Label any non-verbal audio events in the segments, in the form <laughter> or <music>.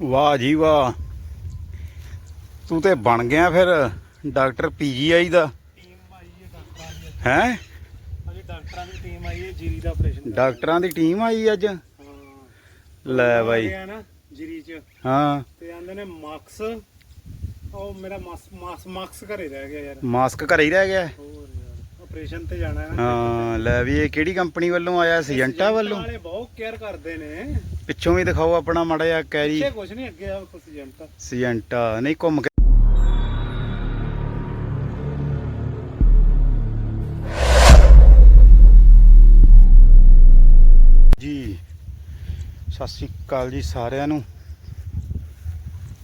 ਵਾਹ ਜੀ ਵਾਹ। ਤੂੰ ਤੇ ਬਣ ਗਿਆ ਫਿਰ ਡਾਕਟਰ ਪੀਜੀਆਈ ਦਾ। ਟੀਮ ਆਈ ਹੈ? ਡਾਕਟਰਾਂ ਦੀ ਹੈ ਅਜੇ ਡਾਕਟਰਾਂ ਦੀ ਟੀਮ ਆਈ ਹੈ ਜੀਰੀ ਦਾ ਆਪਰੇਸ਼ਨ ਡਾਕਟਰਾਂ ਦੀ ਟੀਮ ਆਈ ਅੱਜ। ਲੈ ਬਾਈ। ਗਿਆ ਨਾ ਜੀਰੀ ਚ ਹਾਂ। ਤੇ ਆਂਦੇ ਨੇ ਮਾਕਸ ਉਹ ਮੇਰਾ ਮਾਸ ਮਾਸ ਮਾਕਸ ਘਰੇ ਰਹਿ ਗਿਆ ਯਾਰ। ਮਾਸਕ ਘਰੇ ਹੀ ਰਹਿ ਗਿਆ। ਹੋਰ। ਆਪਰੇਸ਼ਨ ਤੇ ਜਾਣਾ ਹੈ। ਹਾਂ ਲੈ ਵੀ ਇਹ ਕਿਹੜੀ ਕੰਪਨੀ ਵੱਲੋਂ ਆਇਆ? ਸੀਜੰਟਾ ਵੱਲੋਂ? ਵਾਲੇ ਬਹੁਤ ਕੇਅਰ ਕਰਦੇ ਨੇ। ਪਿੱਛੋਂ ਵੀ ਦਿਖਾਓ ਆਪਣਾ ਮਾੜਾ ਜਿਹਾ ਕੈਰੀ। ਪਿੱਛੇ ਕੁਝ ਨਹੀਂ ਅੱਗੇ ਆ ਏਜੰਟ ਸੀਜੰਟਾ ਨਹੀਂ ਘੁੰਮ ਕੇ ਜੀ ਸਤਿ ਸ਼੍ਰੀ ਅਕਾਲ ਜੀ ਸਾਰਿਆਂ ਨੂੰ।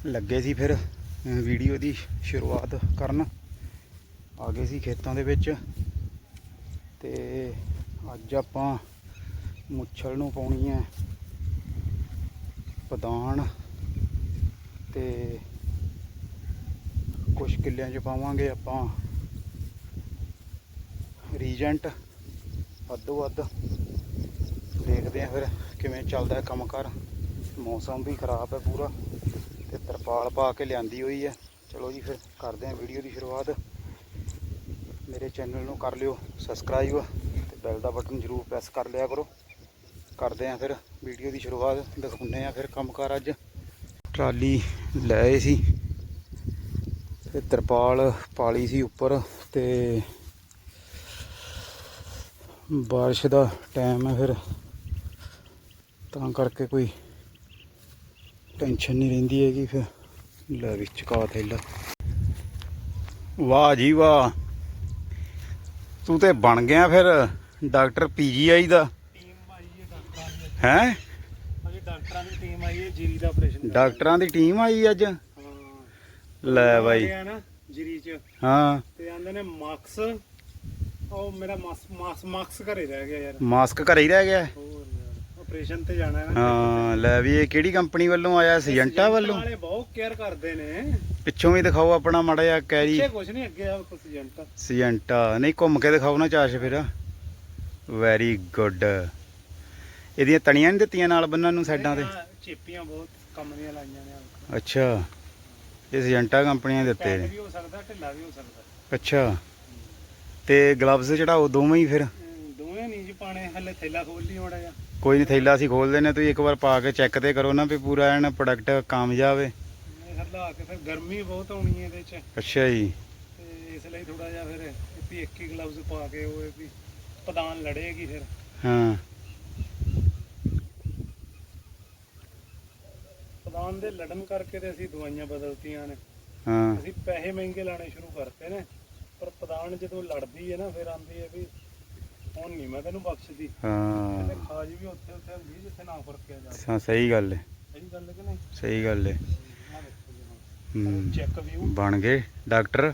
ਲੱਗੇ ਸੀ ਫਿਰ ਵੀਡੀਓ ਦੀ ਸ਼ੁਰੂਆਤ ਕਰਨ। ਆ ਗਏ ਸੀ ਖੇਤਾਂ ਦੇ ਵਿੱਚ। ਤੇ ਅੱਜ ਆਪਾਂ ਮੁੱਛਲ ਨੂੰ ਪਾਉਣੀ ਹੈ ਪਦਾਨ ਤੇ ਕੁਝ ਕਿੱਲਿਆਂ 'ਚ ਪਾਵਾਂਗੇ ਆਪਾਂ ਰੀਜੈਂਟ ਅੱਧੋ ਵੱਧ। ਦੇਖਦੇ ਆ ਫਿਰ ਕਿਵੇਂ ਚੱਲਦਾ ਕੰਮ ਕੰਮਕਾਰ। ਮੌਸਮ ਵੀ ਖਰਾਬ ਹੈ ਪੂਰਾ ਤੇ ਤਰਪਾਲ ਪਾ ਕੇ ਲਿਆਂਦੀ ਹੋਈ ਹੈ। ਚਲੋ ਜੀ ਫਿਰ ਕਰਦੇ ਆ ਵੀਡੀਓ ਦੀ ਸ਼ੁਰੂਆਤ। ਮੇਰੇ ਚੈਨਲ ਨੂੰ ਕਰ ਲਿਓ ਸਬਸਕ੍ਰਾਈਬ ਤੇ ਬੈਲ ਦਾ ਬਟਨ ਜ਼ਰੂਰ ਪ੍ਰੈਸ ਕਰ ਲਿਆ ਕਰੋ। ਕਰਦੇ ਆ ਫਿਰ ਵੀਡੀਓ ਦੀ ਸ਼ੁਰੂਆਤ, ਦਿਖਾਉਂਦੇ ਆ ਫਿਰ ਕੰਮਕਾਰ ਅੱਜ। ਟਰਾਲੀ ਲੈ ਸੀ ਤੇ ਤਰਪਾਲ ਪਾਲੀ ਸੀ ਉੱਪਰ ਤੇ ਬਾਰਿਸ਼ ਦਾ ਟਾਈਮ ਹੈ ਫਿਰ। ਤਾਂ ਕਰਕੇ ਕੋਈ ਟੈਨਸ਼ਨ ਨਹੀਂ ਰਹਿੰਦੀ ਹੈਗੀ ਫਿਰ। ਲੈ ਵਿੱਚ ਚਕਾ ਥੈਲਾ। ਵਾਹ ਜੀ ਵਾਹ। ਤੂੰ ਤੇ ਬਣ ਗਿਆ ਫਿਰ ਡਾਕਟਰ ਪੀਜੀਆਈ ਦਾ। ਟੀਮ ਆਈ ਹੈ? ਡਾਕਟਰਾਂ ਦੀ ਹੈ ਅਜੇ ਡਾਕਟਰਾਂ ਦੀ ਟੀਮ ਆਈ ਹੈ ਜੀਰੀ ਦਾ ਆਪਰੇਸ਼ਨ ਡਾਕਟਰਾਂ ਦੀ ਟੀਮ ਆਈ ਅੱਜ। ਹਾਂ ਲੈ ਬਾਈ। ਗਿਆ ਨਾ ਜੀਰੀ ਚ ਹਾਂ। ਤੇ ਆਂਦੇ ਨੇ ਮਾਕਸ ਉਹ ਮੇਰਾ ਮਾਸ ਮਾਸ ਮਾਕਸ ਘਰੇ ਰਹਿ ਗਿਆ ਯਾਰ। ਮਾਸਕ ਘਰੇ ਹੀ ਰਹਿ ਗਿਆ। ਹੋਰ ਆਪਰੇਸ਼ਨ ਤੇ ਜਾਣਾ ਹੈ। ਹਾਂ ਲੈ ਵੀ ਇਹ ਕਿਹੜੀ ਕੰਪਨੀ ਵੱਲੋਂ ਆਇਆ? ਸੀਜੰਟਾ ਵੱਲੋਂ? ਵਾਲੇ ਬਹੁਤ ਕੇਅਰ ਕਰਦੇ ਨੇ। ਪਿੱਛੋਂ ਵੀ ਦਿਖਾਓ ਆਪਣਾ ਮਾੜਾ ਜਿਹਾ ਕੈਰੀ। ਪਿੱਛੇ ਕੁਝ ਨਹੀਂ ਅੱਗੇ ਆ ਏਜੰਟ। ਸੀਜੰਟਾ ਨਹੀਂ ਘੁੰਮ ਕੇ ਦਿਖਾਓ ਨਾ ਚਾਸ਼ ਫਿਰ। ਵੈਰੀ ਗੁੱਡ ਇਹਦੀਆਂ ਤਣੀਆਂ ਨਹੀਂ ਦਿੱਤੀਆਂ ਨਾਲ ਬੰਨਣ ਨੂੰ ਸਾਈਡਾਂ ਤੇ? ਚੇਪੀਆਂ ਬਹੁਤ ਕੰਮ ਦੀਆਂ ਲਾਈਆਂ ਨੇ। ਅੱਛਾ। ਇਹ ਸੀਜੰਟਾ ਕੰਪਨੀਆਂ ਦਿੱਤੇ ਨੇ। ਵੀ ਹੋ ਸਕਦਾ ਢਿੱਲਾ ਵੀ ਹੋ ਸਕਦਾ। ਅੱਛਾ। ਤੇ ਗਲਵਜ਼ ਚੜਾਓ ਦੋਵੇਂ ਹੀ ਫਿਰ? ਦੋਵੇਂ ਨਹੀਂ ਜੀ ਪਾਣੇ ਹਲੇ ਥੈਲਾ ਖੋਲ ਲਈ ਮੜਾ ਜਾ ਕੋਈ ਨਹੀਂ ਥੈਲਾ ਅਸੀਂ ਖੋਲ ਦਿੰਨੇ ਤੁਸੀਂ ਇੱਕ ਵਾਰ ਪਾ ਕੇ ਚੈੱਕ ਤੇ ਕਰੋ ਨਾ ਵੀ ਪੂਰਾ ਐਨ ਪ੍ਰੋਡਕਟ ਕਾਮਯਾਬ ਹੈ ਇਹ ਹਲਾ ਕੇ ਫਿਰ ਗਰਮੀ ਬਹੁਤ ਆਉਣੀ ਹੈ ਇਹਦੇ ਚ। ਅੱਛਾ ਜੀ। ਤੇ ਇਸ ਲਈ ਥੋੜਾ ਜਿਹਾ ਫਿਰ ਵੀ ਇੱਕ ਹੀ ਗਲਵਜ਼ ਪਾ ਕੇ ਉਹ ਵੀ ਪਦਾਨ ਲੜੇਗੀ ਫਿਰ। ਹਾਂ। ਪਦਾਨ ਦੇ ਲੜਨ ਕਰਕੇ ਤੇ ਅਸੀਂ ਦਵਾਈਆਂ ਬਦਲਤੀਆਂ ਨੇ। ਹਾਂ। ਅਸੀਂ ਪੈਸੇ ਮਹਿੰਗੇ ਲਾਣੇ ਸ਼ੁਰੂ ਕਰਤੇ ਨੇ ਪਰ ਪਦਾਨ ਜਦੋਂ ਲੜਦੀ ਹੈ ਨਾ ਫਿਰ ਆਂਦੀ ਹੈ ਵੀ ਹੁਣ ਨਹੀਂ ਮੈਂ ਤੈਨੂੰ ਬਖਸ਼ਦੀ ਤੇ ਹਾਂ। ਖਾਜ ਵੀ ਉੱਥੇ ਉੱਥੇ ਹੁੰਦੀ ਜਿੱਥੇ ਨਾ ਫਰਕਿਆ ਜਾ ਹਾਂ, ਸਹੀ ਗੱਲ ਹੈ। ਸਹੀ ਗੱਲ ਹੈ ਕਿ ਨਹੀਂ? ਸਹੀ ਗੱਲ ਹੈ। ਆਹ ਦੇਖੋ ਜੀ ਹੁਣ। ਹੂੰ। ਚੈੱਕ ਵਿਊ ਬਣ ਗਏ। ਡਾਕਟਰ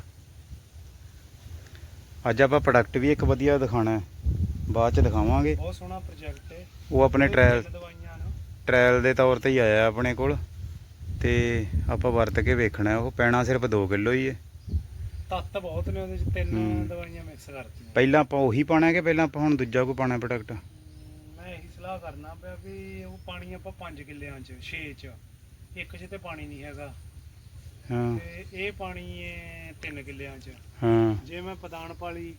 ਅੱਜ ਆਪਾਂ ਪ੍ਰੋਡਕਟ ਵੀ ਇੱਕ ਵਧੀਆ ਦਿਖਾਣਾ ਹੈ। ਬਾਅਦ ਚ ਦਿਖਾਵਾਂਗੇ। ਬਹੁਤ ਸੋਹਣਾ ਪ੍ਰੋਜੈਕਟ ਹੈ। ਉਹ ਆਪਣੇ ਟ੍ਰਾਇਲ ਟ੍ਰਾਇਲ ਦੇ ਤੌਰ ਤੇ ਹੀ ਆਇਆ ਆਪਣੇ ਕੋਲ। ਤੇ ਆਪਾਂ ਵਰਤ ਕੇ ਵੇਖਣਾ। ਉਹ ਪੈਣਾ ਸਿਰਫ 2 ਕਿਲੋ ਹੀ ਹੈ। ਤੱਤ ਬਹੁਤ ਨੇ ਉਹਦੇ ਚ ਤਿੰਨ। ਦਵਾਈਆਂ ਮਿਕਸ ਕਰਤੀਆਂ। ਪਹਿਲਾਂ ਆਪਾਂ ਉਹੀ ਪਾਣਾ ਹੈ ਕਿ ਪਹਿਲਾਂ ਆਪਾਂ ਹੁਣ ਦੂਜਾ ਕੋਈ ਪਾਣਾ ਪ੍ਰੋਡਕਟ ਮੈਂ ਇਹੀ ਸਲਾਹ ਕਰਨਾ ਪਿਆ ਵੀ ਉਹ ਪਾਣੀ ਆਪਾਂ 5 ਕਿੱਲਿਆਂ ਚ 6 ਚ ਇੱਕ ਚ ਤੇ ਪਾਣੀ ਨਹੀਂ ਹੈਗਾ। ਹਾਂ। ਤੇ ਇਹ ਪਾਣੀ ਹੈ 3 ਕਿੱਲਿਆਂ ਚ। ਹਾਂ। ਜੇ ਮੈਂ ਪਦਾਨ ਪਾਲੀ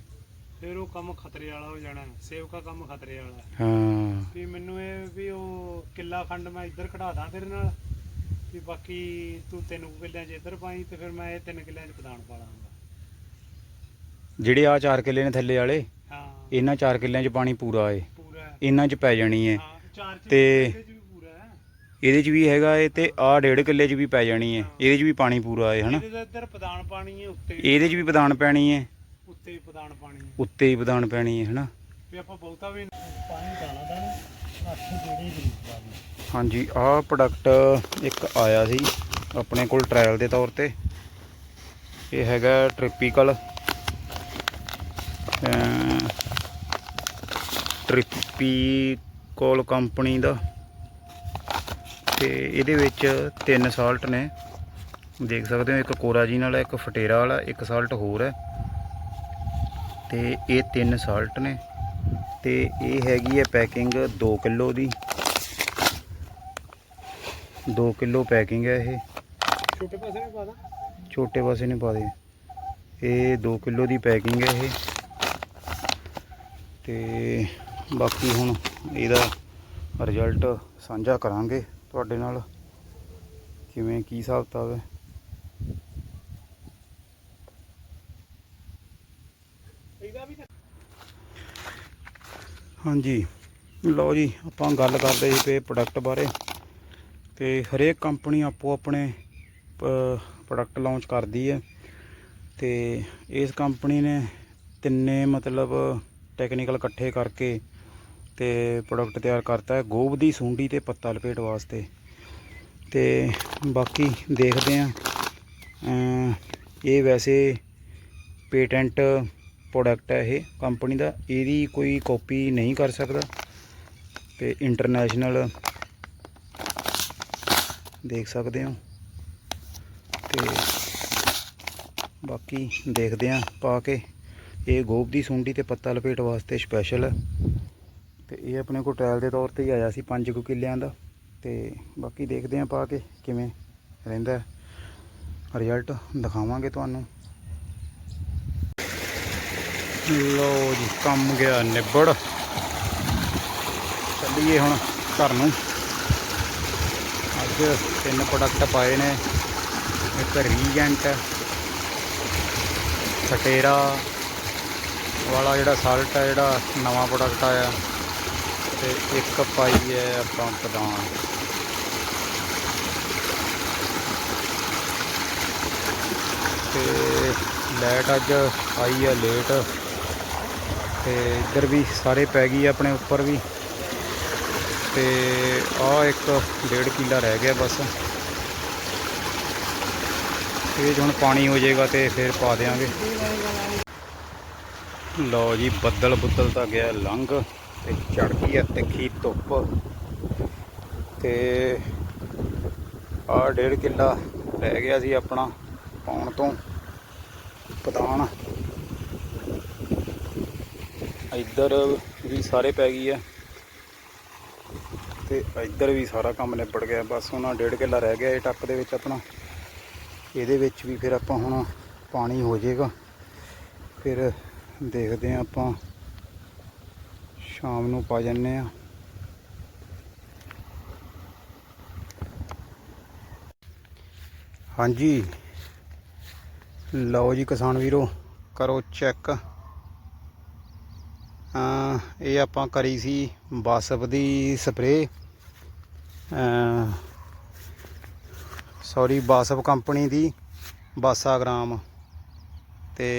ਫਿਰ ਉਹ ਕੰਮ ਖਤਰੇ ਵਾਲਾ ਹੋ ਜਾਣਾ ਸੇਵਕਾ ਕੰਮ ਖਤਰੇ ਵਾਲਾ। ਹੈ। ਵੀ ਮੈਨੂੰ ਇਹ ਵੀ ਉਹ ਕਿੱਲਾ ਖੰਡ ਮੈਂ ਇੱਧਰ ਕਢਾ ਦਾਂ ਤੇਰੇ ਨਾਲ ਵੀ ਬਾਕੀ ਤੂੰ ਤਿੰਨ ਕਿੱਲਿਆਂ 'ਚ ਇੱਧਰ ਪਾਈ ਤੇ ਫਿਰ ਮੈਂ ਇਹ ਤਿੰਨ ਕਿੱਲਿਆਂ 'ਚ ਪਦਾਨ ਪਾ ਲਾਂਗਾ। ਜਿਹੜੇ ਆ 4 ਕਿੱਲੇ ਨੇ ਥੱਲੇ ਵਾਲੇ ਹਾਂ। ਇਹਨਾਂ 4 ਕਿੱਲਿਆਂ 'ਚ ਪਾਣੀ ਪੂਰਾ ਏ। ਪੂਰਾ ਹੈ। ਇਹਨਾਂ 'ਚ ਪੈ ਜਾਣੀ ਏ। ਹਾਂ ਚਾਰ ਚ ਤੇ- ਇਹਦੇ 'ਚ ਵੀ ਪੂਰਾ ਹੈ। ਇਹਦੇ 'ਚ ਵੀ ਹੈਗਾ ਏ ਤੇ ਆਹ 1.5 ਕਿੱਲੇ 'ਚ ਵੀ ਪੈ ਜਾਣੀ ਏ। ਇਹਦੇ 'ਚ ਵੀ ਪਾਣੀ ਪੂਰਾ ਏ ਹਨਾ? ਇਹਦੇ ਤਾਂ ਇੱਧਰ ਪਦਾਨ ਪਾਣੀ ਹੈ ਉੱਤੇ ਇਹਦੇ 'ਚ ਵੀ ਪਦਾਨ ਪੈਣੀ ਏ। ਉੱਤੇ ਪਦਾਨ ਪਾਣੀ ਹੈ ਉੱਤੇ ਹੀ ਪਦਾਨ ਪੈਣੀ ਏ ਹਨਾ? ਵੀ ਆਪਾਂ ਬਹੁਤਾ ਵੀ ਪਾਣੀ ਦਾਣਾ ਦਾਣਾ ਹੱਥ ਜਿਹੜੇ ਗਰੀਬ ਦਾ ਹਾਂਜੀ ਆਹ ਪ੍ਰੋਡਕਟ ਇੱਕ ਆਇਆ ਸੀ ਆਪਣੇ ਕੋਲ ਟ੍ਰਾਇਲ ਦੇ ਤੌਰ ਤੇ। ਇਹ ਹੈਗਾ ਟ੍ਰਿਪੀਕਲ ਟ੍ਰਿਪੀਕਲ ਕੰਪਨੀ ਦਾ। ਤੇ ਇਹਦੇ ਵਿੱਚ ਤਿੰਨ ਸਾਲਟ ਨੇ। ਦੇਖ ਸਕਦੇ ਹੋ ਇੱਕ ਕੋਰਾਜੀਨ ਵਾਲਾ ਇੱਕ ਫਟੇਰਾ ਵਾਲਾ ਇੱਕ ਸਾਲਟ ਹੋਰ ਹੈ। ਤੇ ਇਹ ਤਿੰਨ ਸਾਲਟ ਨੇ। ਤੇ ਇਹ ਹੈਗੀ ਹੈ ਪੈਕਿੰਗ 2 ਕਿਲੋ ਦੀ। 2 ਕਿਲੋ ਪੈਕਿੰਗ ਹੈ ਇਹ। ਛੋਟੇ ਪਾਸੇ ਨੂੰ ਪਾ ਦਾਂ। ਛੋਟੇ ਪਾਸੇ ਨੇ ਪਾ ਦੇ। ਇਹ 2 ਕਿਲੋ ਦੀ ਪੈਕਿੰਗ ਹੈ ਇਹ। ਤੇ ਬਾਕੀ ਹੁਣ ਇਹਦਾ ਰਿਜ਼ਲਟ ਸਾਂਝਾ ਕਰਾਂਗੇ ਤੁਹਾਡੇ ਨਾਲ, ਕਿਵੇਂ ਕੀ ਹਿਸਾਬ ਕਿਤਾਬ ਹੈ। ਹਾਂਜੀ, ਲਓ ਜੀ, ਆਪਾਂ ਗੱਲ ਕਰਦੇ ਸੀ ਪਏ ਪ੍ਰੋਡਕਟ ਬਾਰੇ ਤੇ ਹਰੇਕ ਕੰਪਨੀ ਆਪੋ ਆਪਣੇ ਪ੍ਰੋਡਕਟ ਲਾਂਚ ਕਰਦੀ ਹੈ ਤੇ ਇਸ ਕੰਪਨੀ ਨੇ ਤਿੰਨੇ ਮਤਲਬ ਟੈਕਨੀਕਲ ਇਕੱਠੇ ਕਰਕੇ ਤੇ ਪ੍ਰੋਡਕਟ ਤਿਆਰ ਕਰਤਾ ਹੈ। ਗੋਭ ਦੀ ਸੁੰਡੀ ਤੇ ਪੱਤਾ ਲਪੇਟ ਵਾਸਤੇ। ਤੇ ਬਾਕੀ ਦੇਖਦੇ ਆਂ ਇਹ ਵੈਸੇ ਪੇਟੈਂਟ ਪ੍ਰੋਡਕਟ ਹੈ ਇਹ। ਕੰਪਨੀ ਦਾ। ਇਹਦੀ ਕੋਈ ਕਾਪੀ ਨਹੀਂ ਕਰ ਸਕਦਾ। ਤੇ ਇੰਟਰਨੈਸ਼ਨਲ ਦੇਖ ਸਕਦੇ ਹੋ। ਤੇ ਬਾਕੀ ਦੇਖਦੇ ਆਂ ਪਾ ਕੇ ਇਹ ਗੋਭ ਦੀ ਸੁੰਡੀ ਤੇ ਪੱਤਾ ਲਪੇਟ ਵਾਸਤੇ ਸਪੈਸ਼ਲ ਹੈ। ਤੇ ਇਹ ਆਪਣੇ ਕੋਲ ਟ੍ਰਾਇਲ ਦੇ ਤੌਰ ਤੇ ਹੀ ਆਇਆ ਸੀ 5 ਕੁ ਕਿੱਲਿਆਂ ਦਾ। ਤੇ ਬਾਕੀ ਦੇਖਦੇ ਆਂ ਪਾ ਕੇ ਕਿਵੇਂ ਰਹਿੰਦਾ ਰਿਜ਼ਲਟ ਦਿਖਾਵਾਂਗੇ ਤੁਹਾਨੂੰ। ਲੋ ਜੀ, ਕੰਮ ਗਿਆ ਨਿਬੜ। ਚੱਲੀਏ ਹੁਣ ਘਰ ਨੂੰ। ਅੱਜ ਤਿੰਨ ਪ੍ਰੋਡਕਟ ਪਾਏ ਨੇ। ਇੱਕ ਰੀਜੈਂਟ ਸਟੇਰਾ। ਵਾਲਾ ਜਿਹੜਾ ਸਾਲਟ ਹੈ ਜਿਹੜਾ ਨਵਾਂ ਪ੍ਰੋਡਕਟ ਆਇਆ, ਤੇ ਇੱਕ ਪਾਈ ਹੈ ਆਪਾਂ ਪ੍ਰਦਾਨ ਤੇ ਲਾਈਟ ਅੱਜ ਆਈ ਹੈ ਲੇਟ ਤੇ ਇੱਧਰ ਵੀ ਸਾਰੇ ਪੈ ਗਈ ਆਪਣੇ ਉੱਪਰ ਵੀ। ਤੇ ਆ ਇੱਕ ਡੇਢ ਕਿੱਲਾ ਰਹਿ ਗਿਆ ਬਸ। ਇਹ 'ਚ ਹੁਣ ਪਾਣੀ ਹੋ ਜਾਏਗਾ ਤੇ ਫਿਰ ਪਾ ਦੇਾਂਗੇ ਲਓ ਜੀ, ਬੱਦਲ ਬੁੱਦਲ ਤਾਂ ਗਿਆ ਲੰਘ ਤੇ ਚੜ ਗਈ ਆ ਤਿੱਖੀ ਧੁੱਪ। ਤੇ ਆ ਡੇਢ ਕਿੱਲਾ ਰਹਿ ਗਿਆ ਸੀ ਆਪਣਾ ਪਾਉਣ ਤੋਂ ਪਤਾਣ ਇੱਧਰ ਵੀ ਸਾਰੇ ਪੈ ਗਈ ਆ ਤੇ ਇੱਧਰ ਵੀ ਸਾਰਾ ਕੰਮ ਨਿਬੜ ਗਿਆ। ਬਸ ਉਹਨਾਂ ਡੇਢ ਕਿੱਲਾ ਰਹਿ ਗਿਆ ਇਹ ਟੱਪ ਦੇ ਵਿੱਚ ਆਪਣਾ। ਇਹਦੇ ਵਿੱਚ ਵੀ ਫਿਰ ਆਪਾਂ ਹੁਣ ਪਾਣੀ ਹੋ ਜਾਏਗਾ। ਫਿਰ ਦੇਖਦੇ ਆ ਆਪਾਂ। ਸ਼ਾਮ ਨੂੰ ਪਾ ਜੰਨੇ ਆ ਹਾਂਜੀ। ਲਓ ਜੀ ਕਿਸਾਨ ਵੀਰੋ, ਕਰੋ ਚੈੱਕ। ਆ ਇਹ ਆਪਾਂ ਕਰੀ ਸੀ ਬਾਸਪ ਦੀ ਸਪਰੇ ਸੌਰੀ ਬਾਸਪ ਕੰਪਨੀ ਦੀ ਬਾਸਾਗ੍ਰਾਮ ਤੇ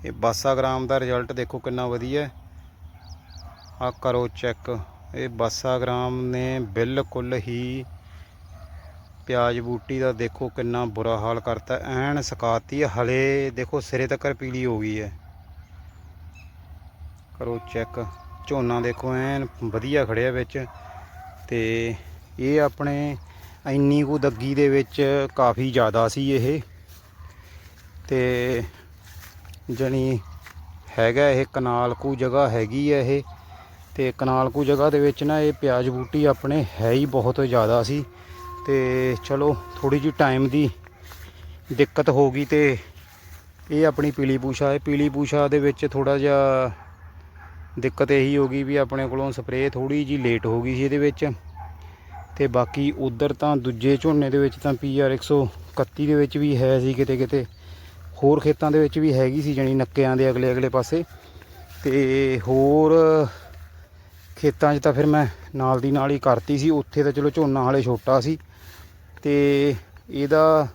ਇਹ ਬਾਸਾਗ੍ਰਾਮ ਦਾ ਰਿਜ਼ਲਟ ਦੇਖੋ ਕਿੰਨਾ ਵਧੀਆ ਹੈ। ਆ ਕਰੋ ਚੈੱਕ। ਇਹ ਬਾਸਾਗ੍ਰਾਮ ਨੇ ਬਿਲਕੁਲ ਹੀ ਪਿਆਜ਼ ਬੂਟੀ ਦਾ ਦੇਖੋ ਕਿੰਨਾ ਬੁਰਾ ਹਾਲ ਕਰਤਾ। ਐਨ ਸਕਾਤੀ ਹਲੇ ਦੇਖੋ ਸਿਰੇ ਤੱਕ ਪੀਲੀ ਹੋ ਗਈ ਹੈ। ਕਰੋ ਚੈੱਕ। ਝੋਨਾ ਦੇਖੋ ਐਨ ਵਧੀਆ ਖੜਿਆ ਵਿੱਚ ਤੇ ਇਹ ਆਪਣੇ ਇੰਨੀ ਕੁ ਦੱਗੀ ਦੇ ਵਿੱਚ ਕਾਫੀ ਜ਼ਿਆਦਾ ਸੀ ਇਹ। ਤੇ ਜਣੀ ਹੈਗਾ ਇਹ ਕਨਾਲ ਕੁ ਜਗ੍ਹਾ ਹੈਗੀ ਹੈ ਇਹ ਤੇ ਕਨਾਲ ਕੁ ਜਗ੍ਹਾ ਦੇ ਵਿੱਚ ਨਾ ਇਹ ਪਿਆਜ਼ ਬੂਟੀ ਆਪਣੇ ਹੈ ਹੀ ਬਹੁਤ ਜ਼ਿਆਦਾ ਸੀ ਤੇ ਚਲੋ ਥੋੜੀ ਜਿਹੀ ਟਾਈਮ ਦੀ ਦਿੱਕਤ ਹੋ ਗਈ ਤੇ ਇਹ ਆਪਣੀ ਪੀਲੀ ਪੂਸ਼ਾ ਹੈ ਪੀਲੀ ਪੂਸ਼ਾ ਦੇ ਵਿੱਚ ਥੋੜਾ ਜਿਹਾ ਦਿੱਕਤ ਇਹੀ ਹੋ ਗਈ ਵੀ ਆਪਣੇ ਕੋਲੋਂ ਸਪਰੇਅ ਥੋੜੀ ਜੀ ਲੇਟ ਹੋ ਗਈ ਸੀ ਇਹਦੇ ਵਿੱਚ ਤੇ ਬਾਕੀ ਉਧਰ ਤਾਂ ਦੂਜੇ ਝੋਨੇ ਦੇ ਵਿੱਚ ਤਾਂ ਪੀਆਰ 131 ਦੇ ਵਿੱਚ ਵੀ ਹੈ ਸੀ ਕਿਤੇ ਕਿਤੇ ਹੋਰ ਖੇਤਾਂ ਦੇ ਵਿੱਚ ਵੀ ਹੈਗੀ ਸੀ ਜਣੀ ਨੱਕਿਆਂ ਦੇ ਅਗਲੇ ਅਗਲੇ ਪਾਸੇ। ਤੇ ਹੋਰ ਖੇਤਾਂ 'ਚ ਤਾਂ ਫਿਰ ਮੈਂ ਨਾਲ ਦੀ ਨਾਲ ਹੀ ਕਰਤੀ ਸੀ। ਉੱਥੇ ਤਾਂ ਚਲੋ ਝੋਨਾ ਹਾਲੇ ਛੋਟਾ ਸੀ। ਤੇ ਇਹਦਾ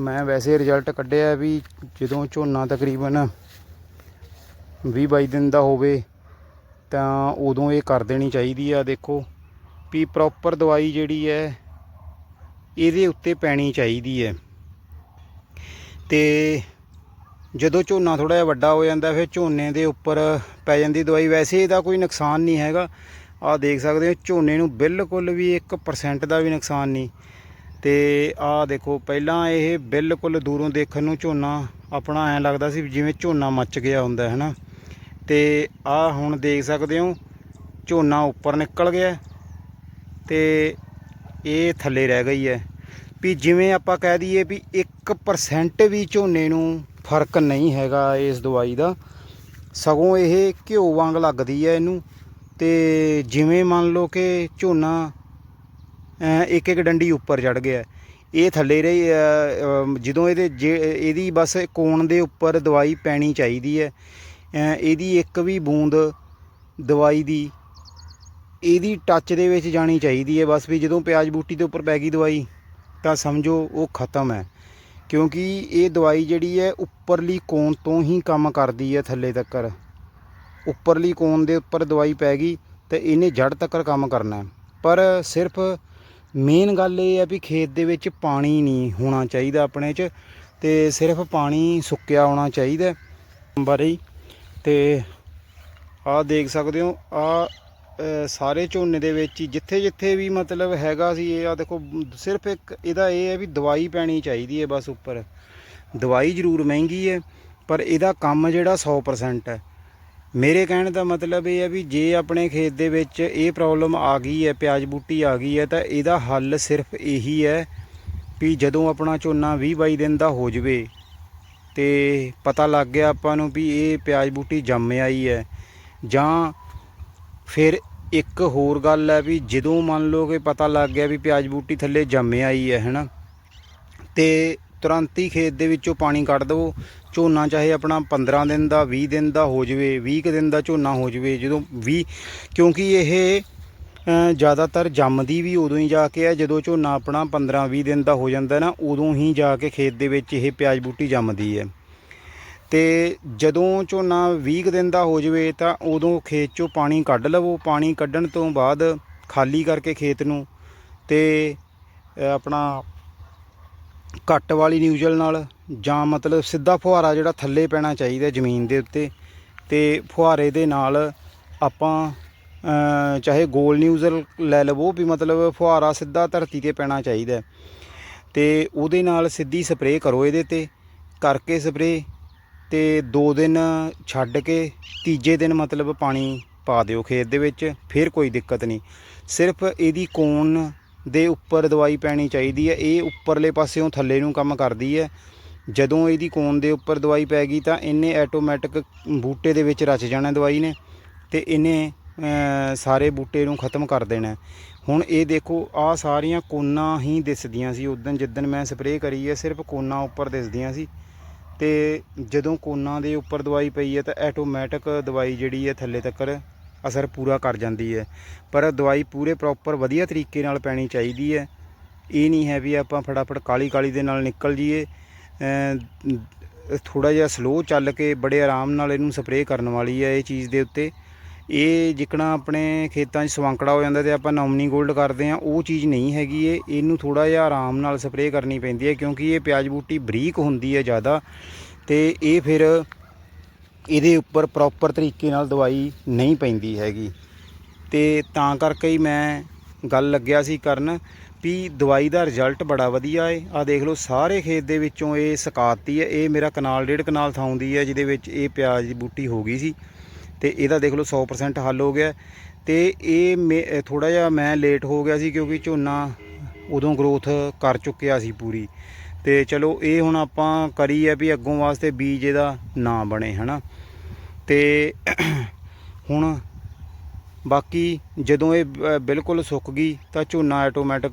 ਮੈਂ ਵੈਸੇ ਰਿਜ਼ਲਟ ਕੱਢਿਆ ਵੀ ਜਦੋਂ ਝੋਨਾ ਤਕਰੀਬਨ 20 22 ਦਿਨ ਦਾ ਹੋਵੇ ਤਾਂ ਉਦੋਂ ਇਹ ਕਰ ਦੇਣੀ ਚਾਹੀਦੀ ਆ। ਦੇਖੋ ਵੀ ਪ੍ਰੋਪਰ ਦਵਾਈ ਜਿਹੜੀ ਹੈ, ਇਹਦੇ ਉੱਤੇ ਪੈਣੀ ਚਾਹੀਦੀ ਹੈ। ਤੇ ਜਦੋਂ ਝੋਨਾ ਥੋੜਾ ਜਿਹਾ ਵੱਡਾ ਹੋ ਜਾਂਦਾ, ਫਿਰ ਝੋਨੇ ਦੇ ਉੱਪਰ ਪੈ ਜਾਂਦੀ ਦਵਾਈ, ਵੈਸੇ ਇਹਦਾ ਕੋਈ ਨੁਕਸਾਨ ਨਹੀਂ ਹੈਗਾ। ਆਹ ਦੇਖ ਸਕਦੇ ਹੋ, ਝੋਨੇ ਨੂੰ ਬਿਲਕੁਲ ਵੀ 1% ਦਾ ਵੀ ਨੁਕਸਾਨ ਨਹੀਂ। ਤੇ ਆਹ ਦੇਖੋ, ਪਹਿਲਾਂ ਇਹ ਬਿਲਕੁਲ ਦੂਰੋਂ ਦੇਖਣ ਨੂੰ ਝੋਨਾ ਆਪਣਾ ਐਂ ਲੱਗਦਾ ਸੀ ਜਿਵੇਂ ਝੋਨਾ ਮੱਚ ਗਿਆ ਹੁੰਦਾ ਹੈ ਨਾ ਤੇ ਆਹ ਹੁਣ ਦੇਖ ਸਕਦੇ ਹੋ, ਝੋਨਾ ਉੱਪਰ ਨਿਕਲ ਗਿਆ ਤੇ ਇਹ ਥੱਲੇ ਰਹਿ ਗਈ ਹੈ। ਵੀ ਜਿਵੇਂ ਆਪਾਂ ਕਹਿ ਦਈਏ ਵੀ 1% ਵੀ ਝੋਨੇ ਨੂੰ ਫ਼ਰਕ ਨਹੀਂ ਹੈਗਾ ਇਸ ਦਵਾਈ ਦਾ। ਸਗੋਂ ਇਹ ਘਿਓ ਵਾਂਗ ਲੱਗਦੀ ਹੈ ਇਹਨੂੰ। ਤੇ ਜਿਵੇਂ ਮੰਨ ਲਓ ਕਿ ਝੋਨਾ ਇੱਕ ਇੱਕ ਡੰਡੀ ਉੱਪਰ ਚੜ ਗਿਆ। ਇਹ ਥੱਲੇ ਰਹੀ ਜਦੋਂ ਇਹਦੇ ਜੇ- ਇਹਦੀ ਬਸ ਕੋਣ ਦੇ ਉੱਪਰ ਦਵਾਈ ਪੈਣੀ ਚਾਹੀਦੀ ਹੈ। ਇਹਦੀ ਇੱਕ ਵੀ ਬੂੰਦ ਦਵਾਈ ਦੀ, ਇਹਦੀ ਟੱਚ ਦੇ ਵਿੱਚ ਜਾਣੀ ਚਾਹੀਦੀ ਹੈ। ਬਸ ਵੀ ਜਦੋਂ ਪਿਆਜ਼ ਬੂਟੀ ਦੇ ਉੱਪਰ ਪੈ ਗਈ ਦਵਾਈ, ਤਾਂ ਸਮਝੋ ਉਹ ਖਤਮ ਹੈ। ਕਿਉਂਕਿ ਇਹ ਦਵਾਈ ਜਿਹੜੀ ਹੈ ਉੱਪਰਲੀ ਕੋਣ ਤੋਂ ਹੀ ਕੰਮ ਕਰਦੀ ਹੈ ਥੱਲੇ ਤੱਕ ਉੱਪਰਲੀ ਕੋਣ ਦੇ ਉੱਪਰ ਦਵਾਈ ਪੈ ਗਈ ਤੇ ਇਹਨੇ ਜੜ ਤੱਕ ਕੰਮ ਕਰਨਾ ਪਰ ਸਿਰਫ ਮੇਨ ਗੱਲ ਇਹ ਹੈ ਵੀ ਖੇਤ ਦੇ ਵਿੱਚ ਪਾਣੀ ਨਹੀਂ ਹੋਣਾ ਚਾਹੀਦਾ ਆਪਣੇ 'ਚ ਤੇ ਸਿਰਫ ਪਾਣੀ ਸੁੱਕਿਆ ਹੋਣਾ ਚਾਹੀਦਾ ਬਾਰੇ ਤੇ ਆਹ ਦੇਖ ਸਕਦੇ ਹੋ ਆ ਸਾਰੇ ਝੋਨੇ ਦੇ ਵਿੱਚ ਹੀ, ਜਿੱਥੇ ਜਿੱਥੇ ਵੀ ਮਤਲਬ ਹੈਗਾ ਸੀ, ਇਹ ਆ ਦੇਖੋ, ਸਿਰਫ ਇੱਕ ਇਹਦਾ ਇਹ ਹੈ ਵੀ ਦਵਾਈ ਪੈਣੀ ਚਾਹੀਦੀ ਹੈ ਬਸ ਉੱਪਰ। ਦਵਾਈ ਜ਼ਰੂਰ ਮਹਿੰਗੀ ਹੈ, ਪਰ ਇਹਦਾ ਕੰਮ ਜਿਹੜਾ 100% ਹੈ। ਮੇਰੇ ਕਹਿਣ ਦਾ ਮਤਲਬ ਇਹ ਹੈ ਵੀ ਜੇ ਆਪਣੇ ਖੇਤ ਦੇ ਵਿੱਚ ਇਹ ਪ੍ਰੋਬਲਮ ਆ ਗਈ ਹੈ, ਪਿਆਜ਼ ਬੂਟੀ ਆ ਗਈ ਹੈ, ਤਾਂ ਇਹਦਾ ਹੱਲ ਸਿਰਫ ਇਹੀ ਹੈ ਵੀ ਜਦੋਂ ਆਪਣਾ ਝੋਨਾ 20 22 ਦਿਨ ਦਾ ਹੋ ਜਵੇ ਤੇ ਪਤਾ ਲੱਗ ਗਿਆ ਆਪਾਂ ਨੂੰ ਵੀ ਇਹ ਪਿਆਜ਼ ਬੂਟੀ ਜੰਮ ਆਈ ਹੈ ਜਾਂ ਫਿਰ ਇੱਕ ਹੋਰ ਗੱਲ ਹੈ ਵੀ ਜਦੋਂ ਮੰਨ ਲਓ ਕਿ ਪਤਾ ਲੱਗ ਗਿਆ ਵੀ ਪਿਆਜ਼ ਬੂਟੀ ਥੱਲੇ ਜੰਮ ਆਈ ਹੈ, ਹੈਨਾ? ਤੇ ਤੁਰੰਤ ਹੀ ਖੇਤ ਦੇ ਵਿੱਚੋਂ ਪਾਣੀ ਕੱਢ ਦਵੋ ਝੋਨਾ ਚਾਹੇ ਆਪਣਾ 15 ਦਿਨ ਦਾ 20 ਦਿਨ ਦਾ ਹੋ ਜਵੇ 20 ਕੁ ਦਿਨ ਦਾ ਝੋਨਾ ਹੋ ਜਵੇ, ਜਦੋਂ 20 ਕਿਉਂਕਿ ਇਹ ਜ਼ਿਆਦਾਤਰ ਜੰਮਦੀ ਵੀ ਉਦੋਂ ਹੀ ਜਾ ਕੇ ਹੈ, ਜਦੋਂ ਝੋਨਾ ਆਪਣਾ 15 20 ਦਿਨ ਦਾ ਹੋ ਜਾਂਦਾ ਨਾ, ਉਦੋਂ ਹੀ ਜਾ ਕੇ ਖੇਤ ਦੇ ਵਿੱਚ ਇਹ ਪਿਆਜ਼ ਬੂਟੀ ਜੰਮਦੀ ਹੈ। ਤੇ ਜਦੋਂ ਝੋਨਾ 20 ਕੁ ਦਿਨ ਦਾ ਹੋ ਜਵੇ ਤਾਂ ਉਦੋਂ ਖੇਤ ਚੋਂ ਪਾਣੀ ਕੱਢ ਲਵੋ ਪਾਣੀ ਕੱਢਣ ਤੋਂ ਬਾਅਦ ਖਾਲੀ ਕਰਕੇ ਖੇਤ ਨੂੰ ਤੇ ਆਪਣਾ ਕੱਟ ਵਾਲੀ ਨਿਊਜ਼ਲ ਨਾਲ ਜਾਂ ਮਤਲਬ ਸਿੱਧਾ ਫੁਹਾਰਾ ਜਿਹੜਾ ਥੱਲੇ ਪੈਣਾ ਚਾਹੀਦਾ ਜ਼ਮੀਨ ਦੇ ਉੱਤੇ ਤੇ ਫੁਹਾਰੇ ਦੇ ਨਾਲ ਆਪਾਂ ਚਾਹੇ ਗੋਲ ਨਿਊਜ਼ਲ ਲੈ ਲਵੋ ਵੀ ਮਤਲਬ ਫੁਹਾਰਾ ਸਿੱਧਾ ਧਰਤੀ ਤੇ ਪੈਣਾ ਚਾਹੀਦਾ ਹੈ। ਤੇ ਉਹਦੇ ਨਾਲ ਸਿੱਧੀ ਸਪਰੇਅ ਕਰੋ ਇਹਦੇ ਤੇ, ਕਰਕੇ ਸਪਰੇਅ ਤੇ 2 ਦਿਨ ਛੱਡ ਕੇ ਤੀਜੇ ਦਿਨ ਮਤਲਬ ਪਾਣੀ ਪਾ ਦਿਓ ਖੇਤ ਦੇ ਵਿੱਚ, ਫਿਰ ਕੋਈ ਦਿੱਕਤ ਨਹੀਂ। ਸਿਰਫ ਇਹਦੀ ਕੋਨ ਦੇ ਉੱਪਰ ਦਵਾਈ ਪੈਣੀ ਚਾਹੀਦੀ ਹੈ, ਇਹ ਉੱਪਰਲੇ ਪਾਸਿਓਂ ਥੱਲੇ ਨੂੰ ਕੰਮ ਕਰਦੀ ਹੈ। ਜਦੋਂ ਇਹਦੀ ਕੋਨ ਦੇ ਉੱਪਰ ਦਵਾਈ ਪੈ ਗਈ ਤਾਂ ਇਹਨੇ ਆਟੋਮੈਟਿਕ ਬੂਟੇ ਦੇ ਵਿੱਚ ਰਚ ਜਾਣਾ ਦਵਾਈ ਨੇ ਤੇ ਇਹਨੇ ਸਾਰੇ ਬੂਟੇ ਨੂੰ ਖਤਮ ਕਰ ਦੇਣਾ ਹੁਣ ਇਹ ਦੇਖੋ ਆ ਸਾਰੀਆਂ ਕੋਨਾਂ ਹੀ ਦਿਸਦੀਆਂ ਸੀ। ਉਦੋਂ ਜਿੱਦਣ ਮੈਂ ਸਪਰੇਅ ਕਰੀ ਹੈ, ਸਿਰਫ ਕੋਨਾਂ ਉੱਪਰ ਦਿਸਦੀਆਂ ਸੀ। ਤੇ ਜਦੋਂ ਕੋਨਾਂ ਦੇ ਉੱਪਰ ਦਵਾਈ ਪਈ ਹੈ ਤਾਂ ਆਟੋਮੈਟਿਕ ਦਵਾਈ ਜਿਹੜੀ ਹੈ ਥੱਲੇ ਤੱਕ ਅਸਰ ਪੂਰਾ ਕਰ ਜਾਂਦੀ ਹੈ। ਪਰ ਦਵਾਈ ਪੂਰੇ ਪ੍ਰੋਪਰ ਵਧੀਆ ਤਰੀਕੇ ਨਾਲ ਪੈਣੀ ਚਾਹੀਦੀ ਹੈ। ਇਹ ਨਹੀਂ ਹੈ ਵੀ ਆਪਾਂ ਫਟਾਫਟ ਕਾਲੀ ਕਾਲੀ ਦੇ ਨਾਲ ਨਿਕਲ ਜਾਈਏ ਥੋੜਾ ਜਿਹਾ ਸਲੋ ਚੱਲ ਕੇ ਬੜੇ ਆਰਾਮ ਨਾਲ ਇਹਨੂੰ ਸਪਰੇਅ ਕਰਨ ਵਾਲੀ ਹੈ ਇਹ ਚੀਜ਼ ਦੇ ਉੱਤੇ। ਇਹ ਜਿਕਣਾ ਆਪਣੇ ਖੇਤਾਂ 'ਚ ਸਵਾਂਕੜਾ ਹੋ ਜਾਂਦਾ ਤੇ ਆਪਾਂ ਨੋਮਨੀ ਗੋਲਡ ਕਰਦੇ ਆ ਉਹ ਚੀਜ਼ ਨਹੀਂ ਹੈਗੀ ਇਹ। ਇਹਨੂੰ ਥੋੜਾ ਜਿਹਾ ਆਰਾਮ ਨਾਲ ਸਪਰੇਅ ਕਰਨੀ ਪੈਂਦੀ ਹੈ ਕਿਉਂਕਿ ਇਹ ਪਿਆਜ਼ ਬੂਟੀ ਬਰੀਕ ਹੁੰਦੀ ਹੈ ਜ਼ਿਆਦਾ ਤੇ ਇਹ ਫਿਰ ਇਹਦੇ ਉੱਪਰ ਪ੍ਰੋਪਰ ਤਰੀਕੇ ਨਾਲ ਦਵਾਈ ਨਹੀਂ ਪੈਂਦੀ ਹੈਗੀ। ਤੇ ਤਾਂ ਕਰਕੇ ਹੀ ਮੈਂ ਗੱਲ ਲੱਗਿਆ ਸੀ ਕਰਨ ਵੀ ਦਵਾਈ ਦਾ ਰਿਜ਼ਲਟ ਬੜਾ ਵਧੀਆ ਏ। ਆ ਦੇਖ ਲਓ ਸਾਰੇ ਖੇਤ ਦੇ ਵਿੱਚੋਂ ਇਹ ਸਕਾਤੀ ਹੈ। ਇਹ ਮੇਰਾ ਕਨਾਲ, ਡੇਢ ਕਨਾਲ ਥਾਂ ਹੈ, ਜਿਹਦੇ ਵਿੱਚ ਇਹ ਪਿਆਜ਼ ਦੀ ਬੂਟੀ ਹੋ ਗਈ ਸੀ। ਤੇ ਇਹਦਾ ਦੇਖ ਲਓ 100% ਹੱਲ ਹੋ ਗਿਆ। ਤੇ ਇਹ ਥੋੜਾ ਜਿਹਾ ਮੈਂ ਲੇਟ ਹੋ ਗਿਆ ਸੀ ਕਿਉਂਕਿ ਝੋਨਾ ਉਦੋਂ ਗਰੋਥ ਕਰ ਚੁੱਕਿਆ ਸੀ ਪੂਰੀ। ਤੇ ਚਲੋ ਇਹ ਹੁਣ ਆਪਾਂ ਕਰੀ ਹੈ ਵੀ ਅੱਗੋਂ ਵਾਸਤੇ ਬੀਜ ਇਹਦਾ ਨਾ ਬਣੇ, ਹਨਾ। ਤੇ <clears throat> ਹੁਣ ਬਾਕੀ ਜਦੋਂ ਇਹ ਬਿਲਕੁਲ ਸੁੱਕ ਗਈ ਤਾਂ ਝੋਨਾ ਆਟੋਮੈਟਿਕ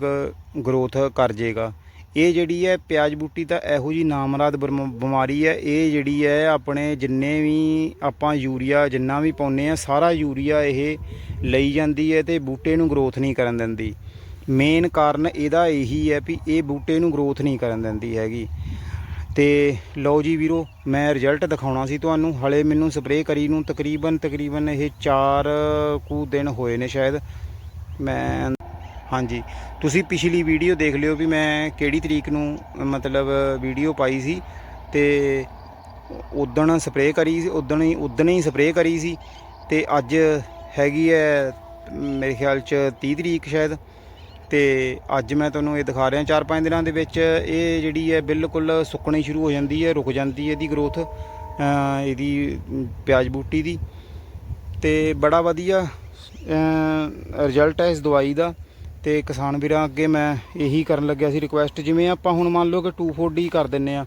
ਗਰੋਥ ਕਰ ਜੇਗਾ। ਇਹ ਜਿਹੜੀ ਹੈ ਪਿਆਜ਼ ਬੂਟੀ ਤਾਂ ਇਹੋ ਜੀ ਨਾਮਰਾਦ ਬਰਮ- ਬਿਮਾਰੀ ਹੈ। ਇਹ ਜਿਹੜੀ ਹੈ ਆਪਣੇ ਜਿੰਨੇ ਵੀ ਆਪਾਂ ਯੂਰੀਆ ਜਿੰਨਾ ਵੀ ਪਾਉਂਦੇ ਆ ਸਾਰਾ ਯੂਰੀਆ ਇਹ ਲਈ ਜਾਂਦੀ ਹੈ ਤੇ ਬੂਟੇ ਨੂੰ ਗਰੋਥ ਨਹੀਂ ਕਰਨ ਦਿੰਦੀ। ਮੇਨ ਕਾਰਨ ਇਹਦਾ ਇਹੀ ਹੈ ਵੀ ਇਹ ਬੂਟੇ ਨੂੰ ਗਰੋਥ ਨਹੀਂ ਕਰਨ ਦਿੰਦੀ ਹੈਗੀ। ਤੇ ਲਓ ਜੀ ਵੀਰੋ, ਮੈਂ ਰਿਜ਼ਲਟ ਦਿਖਾਉਣਾ ਸੀ ਤੁਹਾਨੂੰ। ਹਲੇ ਮੈਨੂੰ ਸਪਰੇਅ ਕਰੀ ਨੂੰ ਤਕਰੀਬਨ ਤਕਰੀਬਨ ਇਹ 4 ਕੁ ਦਿਨ ਹੋਏ ਨੇ ਸ਼ਾਇਦ। ਮੈਂ ਹਾਂਜੀ। ਤੁਸੀਂ ਪਿਛਲੀ ਵੀਡੀਓ ਦੇਖ ਲਿਓ ਵੀ ਮੈਂ ਕਿਹੜੀ ਤਰੀਕ ਨੂੰ, ਮਤਲਬ, ਵੀਡੀਓ ਪਾਈ ਸੀ ਤੇ ਉਦਣ ਸਪਰੇਅ ਕਰੀ ਸੀ, ਉਦਣ ਹੀ ਉਦਣ ਹੀ ਸਪਰੇਅ ਕਰੀ ਸੀ ਤੇ ਅੱਜ ਹੈਗੀ ਹੈ ਮੇਰੇ ਖਿਆਲ ਚ 30 ਤਰੀਕ ਸ਼ਾਇਦ ਤੇ ਅੱਜ ਮੈਂ ਤੁਹਾਨੂੰ ਇਹ ਦਿਖਾ ਰਿਹਾ 4-5 ਦਿਨਾਂ ਦੇ ਵਿੱਚ ਇਹ ਜਿਹੜੀ ਹੈ ਬਿਲਕੁਲ ਸੁੱਕਣੀ ਸ਼ੁਰੂ ਹੋ ਜਾਂਦੀ ਹੈ ਰੁਕ ਜਾਂਦੀ ਹੈ ਇਹਦੀ ਗਰੋਥ ਇਹਦੀ ਪਿਆਜ਼ ਬੂਟੀ ਦੀ ਤੇ ਬੜਾ ਵਧੀਆ ਰਿਜ਼ਲਟ ਹੈ ਇਸ ਦਵਾਈ ਦਾ। ਤੇ ਕਿਸਾਨ ਵੀਰਾਂ, ਅੱਗੇ ਮੈਂ ਇਹੀ ਕਰਨ ਲੱਗਿਆ ਸੀ ਰਿਕੁਐਸਟ ਜਿਵੇਂ ਆਪਾਂ ਹੁਣ ਮੰਨ ਲਓ ਕਿ 240 ਕਰ ਦਿੰਨੇ ਆ।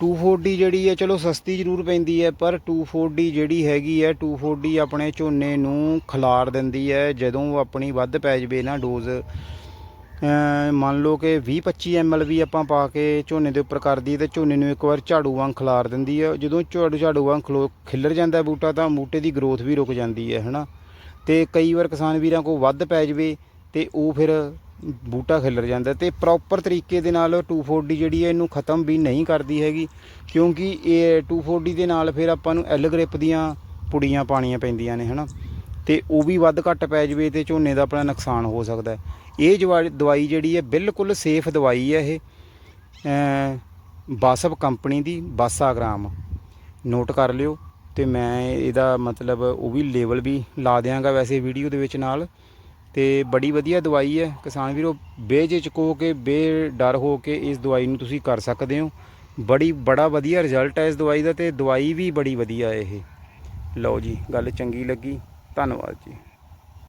240 ਜਿਹੜੀ ਹੈ, ਚਲੋ ਸਸਤੀ ਜ਼ਰੂਰ ਪੈਂਦੀ ਹੈ, ਪਰ 240 ਜਿਹੜੀ ਹੈਗੀ ਹੈ 240 ਆਪਣੇ ਝੋਨੇ ਨੂੰ ਖਿਲਾਰ ਦਿੰਦੀ ਹੈ, ਜਦੋਂ ਆਪਣੀ ਵੱਧ ਪੈ ਜਵੇ ਨਾ ਡੋਜ਼ ਮੰਨ ਲਓ ਕਿ 20 25 ml ਵੀ ਆਪਾਂ ਪਾ ਕੇ ਝੋਨੇ ਦੇ ਉੱਪਰ ਕਰ ਦਈਏ, ਤੇ ਝੋਨੇ ਨੂੰ ਇੱਕ ਵਾਰ ਝਾੜੂ ਵਾਂਗ ਖਿਲਾਰ ਦਿੰਦੀ ਹੈ। ਜਦੋਂ ਝਾੜੂ ਝਾੜੂ ਵਾਂਗ ਖਲੋ, ਖਿੱਲਰ ਜਾਂਦਾ ਬੂਟਾ, ਤਾਂ ਬੂਟੇ ਦੀ ਗਰੋਥ ਵੀ ਰੁਕ ਜਾਂਦੀ ਹੈ, ਹਨਾ? ਤੇ ਕਈ ਵਾਰ ਕਿਸਾਨ ਵੀਰਾਂ ਕੋਲ ਵੱਧ ਪੈ ਜਵੇ ਤੇ ਉਹ ਫਿਰ ਬੂਟਾ ਖਿਲਰ ਜਾਂਦਾ ਤੇ ਪ੍ਰੋਪਰ ਤਰੀਕੇ ਦੇ ਨਾਲ 240 ਜਿਹੜੀ ਹੈ ਇਹਨੂੰ ਖਤਮ ਵੀ ਨਹੀਂ ਕਰਦੀ ਹੈਗੀ, ਕਿਉਂਕਿ ਇਹ 240 ਦੇ ਨਾਲ ਫਿਰ ਆਪਾਂ ਨੂੰ ਐਲ ਗ੍ਰਿਪ ਦੀਆਂ ਪੁੜੀਆਂ ਪਾਣੀਆਂ ਪੈਂਦੀਆਂ ਨੇ, ਹਨਾ? ਤੇ ਉਹ ਵੀ ਵੱਧ ਘੱਟ ਪੈ ਜਵੇ ਤੇ ਝੋਨੇ ਦਾ ਆਪਣਾ ਨੁਕਸਾਨ ਹੋ ਸਕਦਾ ਇਹ ਜਵਾ- ਦਵਾਈ ਜਿਹੜੀ ਹੈ ਬਿਲਕੁਲ ਸੇਫ ਦਵਾਈ ਹੈ ਇਹ ਅਮ ਬਾਸਬ ਕੰਪਨੀ ਦੀ ਬਾਸਾਗ੍ਰਾਮ ਨੋਟ ਕਰ ਲਿਓ ਤੇ ਮੈਂ ਇਹਦਾ ਮਤਲਬ ਉਹ ਵੀ ਲੇਬਲ ਵੀ ਲਾ ਦਿਆਂਗਾ ਵੈਸੇ ਵੀਡੀਓ ਦੇ ਵਿੱਚ ਨਾਲ। ਤੇ ਬੜੀ ਵਧੀਆ ਦਵਾਈ ਹੈ। ਕਿਸਾਨ ਵੀਰੋ ਬੇਝਿਜਕ ਹੋ ਕੇ, ਬੇਡਰ ਹੋ ਕੇ ਇਸ ਦਵਾਈ ਨੂੰ ਤੁਸੀਂ ਕਰ ਸਕਦੇ ਹੋ। ਬੜੀ, ਬੜਾ ਵਧੀਆ ਰਿਜ਼ਲਟ ਹੈ ਇਸ ਦਵਾਈ ਦਾ ਤੇ ਦਵਾਈ ਵੀ ਬੜੀ ਵਧੀਆ ਹੈ ਇਹ। ਲਓ ਜੀ, ਗੱਲ ਚੰਗੀ ਲੱਗੀ। ਧੰਨਵਾਦ ਜੀ।